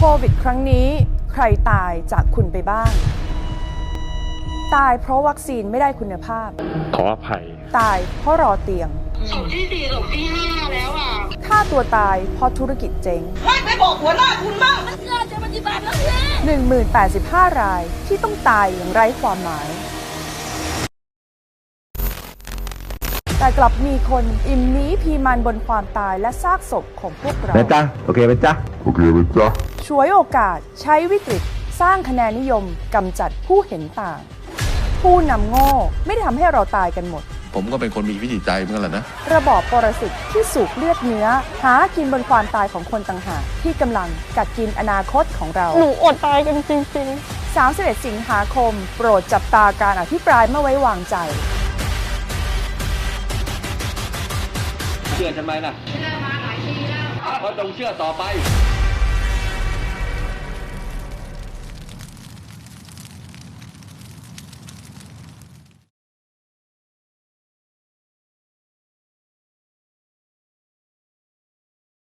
โควิดครั้งนี้ใครตายจากคุณไปบ้าง ตายเพราะวัคซีนไม่ได้คุณภาพ ขออภัย ตายเพราะรอเตียงศพที่สี่ศพที่ห้าแล้วอะฆ่าตัวตายเพราะธุรกิจเจ๊งไม่ไปบอกหัวหน้าคุณบ้าง1085รายที่ต้องตายอย่างไร้ความหมาย แต่กลับมีคนอิ่มหนี้พีมันบนความตายและซากศพของพวกเรานะจ๊ะโอเคไหมจ๊ะโอเคไหมจ๊ะ ช่วยโอกาสใช้วิกฤต สร้างคะแนนนิยมกำจัดผู้เห็นต่าง ผู้นำโง่ไม่ได้ทำให้เราตายกันหมด ผมก็เป็นคนมีวิธีใจเหมือนกันแหละนะ ระบอบปรสิตที่สูบเลือดเนื้อ หากินบนความตายของคนต่างหากที่กำลังกัดกินอนาคตของเรา หนูอดตายกันจริงๆ31สิงหาคม โปรดจับตาการอภิปรายไม่ไว้วางใจเชื่อฉันไหมล่ะเชื่อมาหลายทีแล้วก็จงเชื่อต่อไป